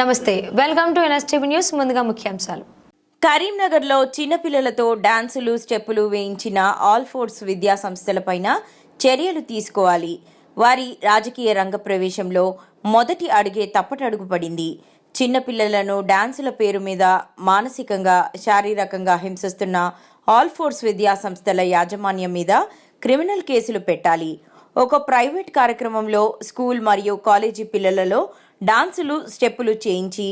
నమస్తే. Welcome to NSTV news ముందుగా ముఖ్యాంశాలు. కరీంనగర్లో చిన్నపిల్లలతో డాన్సులు స్టెప్పులు వేయించిన ఆల్ ఫోర్స్ విద్యా సంస్థలపైన చర్యలు తీసుకోవాలి. వారి రాజకీయ రంగ ప్రవేశంలో మొదటి అడుగే తప్పటడుగు పడింది. చిన్నపిల్లలను డాన్సుల పేరు మీద మానసికంగా శారీరకంగా హింసిస్తున్న ఆల్ ఫోర్స్ విద్యా సంస్థల యాజమాన్యం మీద క్రిమినల్ కేసులు పెట్టాలి. ఒక ప్రైవేట్ కార్యక్రమంలో స్కూల్ మరియు కాలేజీ పిల్లలలో డాన్సులు స్టెప్పులు చేయించి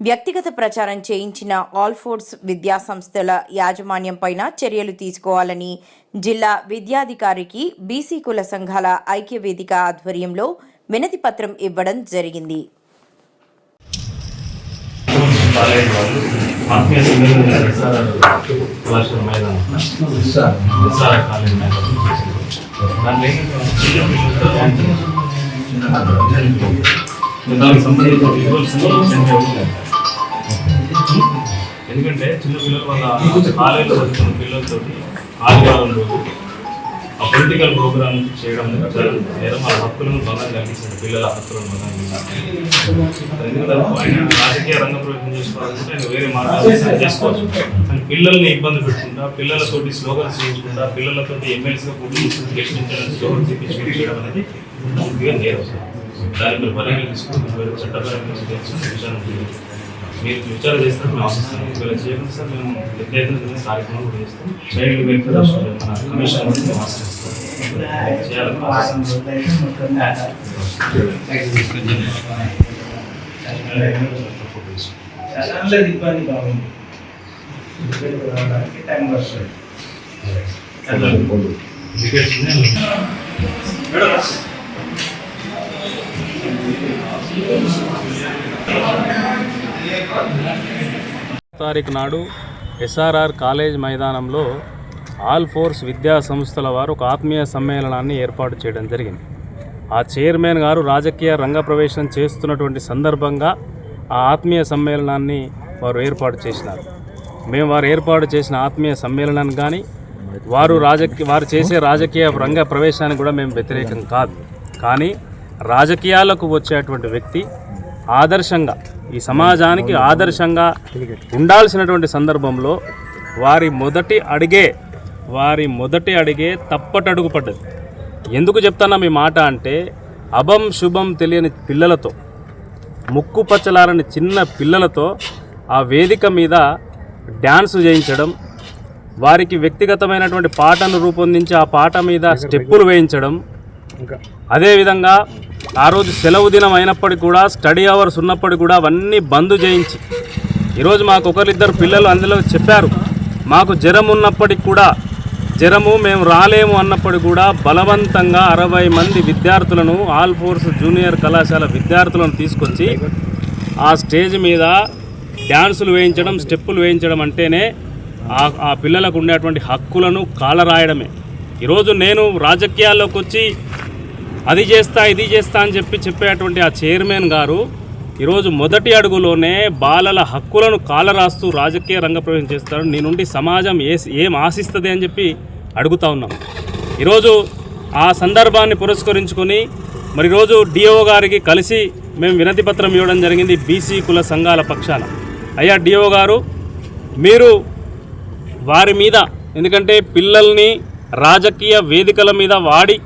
వ్యక్తిగత ప్రచారం చేయించిన ఆల్ ఫోర్స్ విద్యా సంస్థల యాజమాన్యం పైన చర్యలు తీసుకోవాలని జిల్లా విద్యాధికారికి బీసీ కుల సంఘాల ఐక్య వేదిక ఆధ్వర్యంలో వినతి పత్రం ఇవ్వడం జరిగింది. వాళ్ళు దానికి సంబంధించిన విజువల్స్ ఎందుకంటే చిన్న పిల్లలు వాళ్ళ కాలేజీలో చదువుతున్న పిల్లలతో ఆదివారం రోజు ఆ పొలిటికల్ ప్రోగ్రామ్ చేయడం నేరం. ఆ హక్కులను భంగం కలిగించిన పిల్లల హక్కులను ఎందుకంటే ఆయన రాజకీయ రంగ ప్రవేశం చేసుకోవాలంటే ఆయన వేరే మార్గాలు చేసుకోవచ్చు. కానీ పిల్లల్ని ఇబ్బంది పెట్టుకుంటా పిల్లలతోటి స్లోగన్స్ చేయించుకుంటా పిల్లలతోటి ఎమ్మెల్సీగా పోటీ గెలిపించడం స్లోగన్స్ చేయడం అనేది పూర్తిగా నేరం. దాన్ని మీరు పరిగణన తీసుకుని మీరు చట్టపరంగా తెలియదు. మీరు విచారణ చేస్తారు మేము ఆశిస్తాం ఒకవేళ చేయకుండా సార్ మేము పెద్ద ఎత్తున కార్యక్రమాలు కూడా చేస్తాం. చైల్డ్ వెల్ఫేర్ మన కమిషన్ కూడా మేము ఆశిస్తాం చేయాలని ఇబ్బంది బాగుంది టైం పడుతుంది ఉన్నాయి. తారీఖు నాడు ఎస్ఆర్ఆర్ కాలేజ్ మైదానంలో ఆల్ ఫోర్స్ విద్యా సంస్థల వారు ఒక ఆత్మీయ సమ్మేళనాన్ని ఏర్పాటు చేయడం జరిగింది. ఆ చైర్మన్ గారు రాజకీయ రంగ ప్రవేశం చేస్తున్నటువంటి సందర్భంగా ఆ ఆత్మీయ సమ్మేళనాన్ని వారు ఏర్పాటు చేసినారు. మేము వారు ఏర్పాటు చేసిన ఆత్మీయ సమ్మేళనాన్ని కానీ వారు రాజకీయ వారు చేసే రాజకీయ రంగ ప్రవేశానికి కూడా మేము వ్యతిరేకం కాదు. కానీ రాజకీయాలకు వచ్చేటువంటి వ్యక్తి ఆదర్శంగా ఈ సమాజానికి ఆదర్శంగా ఉండాల్సినటువంటి సందర్భంలో వారి మొదటి అడిగే వారి మొదటి అడిగే తప్పటడుగు పడ్డది. ఎందుకు చెప్తానా మీ మాట అంటే అభం శుభం తెలియని పిల్లలతో ముక్కు పచ్చలారని చిన్న పిల్లలతో ఆ వేదిక మీద డ్యాన్స్ చేయించడం వారికి వ్యక్తిగతమైనటువంటి పాటను రూపొందించి ఆ పాట మీద స్టెప్పులు వేయించడం అదేవిధంగా ఆ రోజు సెలవు దినం అయినప్పటికీ కూడా స్టడీ అవర్స్ ఉన్నప్పటికీ కూడా అవన్నీ బంద్ చేయించి ఈరోజు మాకు ఒకరిద్దరు పిల్లలు అందులో చెప్పారు. మాకు జ్వరం ఉన్నప్పటికి కూడా జ్వరము మేము రాలేము అన్నప్పటికీ కూడా బలవంతంగా అరవై మంది విద్యార్థులను ఆల్ ఫోర్స్ జూనియర్ కళాశాల విద్యార్థులను తీసుకొచ్చి ఆ స్టేజ్ మీద డ్యాన్సులు వేయించడం స్టెప్పులు వేయించడం అంటేనే ఆ ఆ పిల్లలకు ఉండేటువంటి హక్కులను కాలరాయడమే. ఈరోజు నేను రాజకీయాల్లోకి వచ్చి అది చేస్తా ఇది చేస్తా అని చెప్పి చెప్పేటువంటి ఆ చైర్మన్ గారు ఈరోజు మొదటి అడుగులోనే బాలల హక్కులను కాలరాస్తూ రాజకీయ రంగ ప్రవేశం చేస్తారు నీ నుండి సమాజం ఏ ఏం ఆశిస్తుంది అని చెప్పి అడుగుతా ఉన్నాం. ఈరోజు ఆ సందర్భాన్ని పురస్కరించుకొని మరి ఈరోజు డిఓ గారికి కలిసి మేము వినతి పత్రం ఇవ్వడం జరిగింది బీసీ కుల సంఘాల పక్షాన. అయ్యా డిఓ గారు మీరు వారి మీద ఎందుకంటే పిల్లల్ని రాజకీయ వేదికల మీద వాడి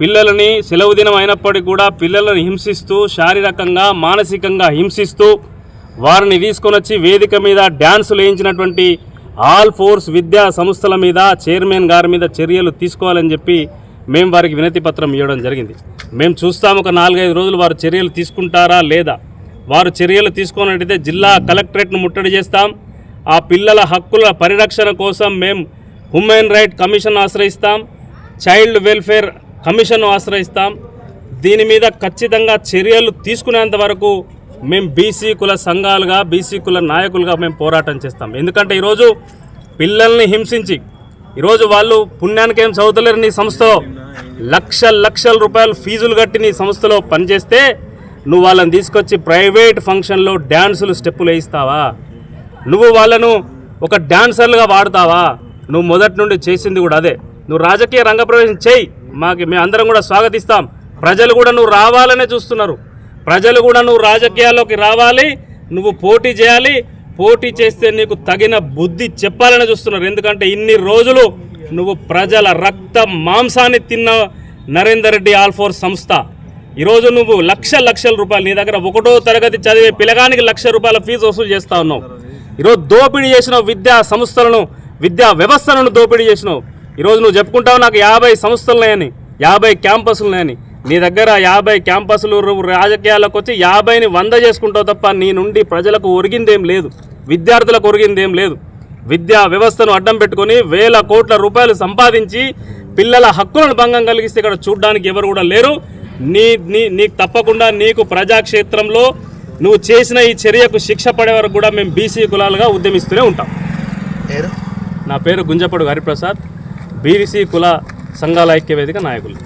పిల్లలని సెలవు దినం అయినప్పటికీ కూడా పిల్లలను హింసిస్తూ శారీరకంగా మానసికంగా హింసిస్తూ వారిని తీసుకొని వచ్చి వేదిక మీద డ్యాన్సులు వేయించినటువంటి ఆల్ ఫోర్స్ విద్యా సంస్థల మీద చైర్మన్ గారి మీద చర్యలు తీసుకోవాలని చెప్పి మేము వారికి వినతి పత్రం ఇవ్వడం జరిగింది. మేము చూస్తాము ఒక నాలుగైదు రోజులు వారు చర్యలు తీసుకుంటారా లేదా? వారు చర్యలు తీసుకున్నట్టయితే జిల్లా కలెక్టరేట్ను ముట్టడి చేస్తాం. ఆ పిల్లల హక్కుల పరిరక్షణ కోసం మేము హ్యూమన్ రైట్ కమిషన్ ఆశ్రయిస్తాం. చైల్డ్ వెల్ఫేర్ కమిషన్ను ఆశ్రయిస్తాం. దీని మీద ఖచ్చితంగా చర్యలు తీసుకునేంత వరకు మేము బీసీ కుల సంఘాలుగా బీసీ కుల నాయకులుగా మేము పోరాటం చేస్తాం. ఎందుకంటే ఈరోజు పిల్లల్ని హింసించి ఈరోజు వాళ్ళు పుణ్యానికి ఏం చదువుతలేరు నీ సంస్థలో. లక్ష లక్షల రూపాయలు ఫీజులు కట్టి నీ సంస్థలో పనిచేస్తే నువ్వు వాళ్ళని తీసుకొచ్చి ప్రైవేట్ ఫంక్షన్లో డ్యాన్సులు స్టెప్పులు వేయిస్తావా? నువ్వు వాళ్ళను ఒక డ్యాన్సర్లుగా వాడతావా? నువ్వు మొదటి నుండి చేసింది కూడా అదే. నువ్వు రాజకీయ రంగ ప్రవేశం చేయి. మాకు మేము అందరం కూడా స్వాగతిస్తాం. ప్రజలు కూడా నువ్వు రావాలనే చూస్తున్నారు. ప్రజలు కూడా నువ్వు రాజకీయాల్లోకి రావాలి నువ్వు పోటీ చేయాలి పోటీ చేస్తే నీకు తగిన బుద్ధి చెప్పాలని చూస్తున్నారు. ఎందుకంటే ఇన్ని రోజులు నువ్వు ప్రజల రక్త మాంసాన్ని తిన్న నరేందర్ రెడ్డి ఆల్ఫోర్ సంస్థ. ఈరోజు నువ్వు లక్ష లక్షల రూపాయలు నీ దగ్గర ఒకటో తరగతి చదివే పిల్లగానికి లక్ష రూపాయల ఫీజు వసూలు చేస్తా ఉన్నావు. ఈరోజు దోపిడీ చేసిన విద్యా సంస్థలను విద్యా వ్యవస్థలను దోపిడీ చేసినావు. ఈరోజు నువ్వు చెప్పుకుంటావు నాకు యాభై సంస్థలు ఉన్నాయని యాభై క్యాంపస్లు ఉన్నాయని. నీ దగ్గర యాభై క్యాంపస్లు రాజకీయాలకు వచ్చి యాభైని వంద చేసుకుంటావు తప్ప నీ నుండి ప్రజలకు ఒరిగిందేం లేదు. విద్యార్థులకు ఒరిగిందేం లేదు. విద్యా వ్యవస్థను అడ్డం పెట్టుకొని వేల కోట్ల రూపాయలు సంపాదించి పిల్లల హక్కులను భంగం కలిగిస్తే ఇక్కడ చూడడానికి ఎవరు కూడా లేరు. నీ నీ నీకు తప్పకుండా నీకు ప్రజాక్షేత్రంలో నువ్వు చేసిన ఈ చర్యకు శిక్ష పడే వరకు కూడా మేము బీసీ కులాలుగా ఉద్యమిస్తూనే ఉంటాం. నా పేరు గుంజపడు హరిప్రసాద్. బీసీ కుల సంఘాల ఐక్య వేదిక నాయకులు.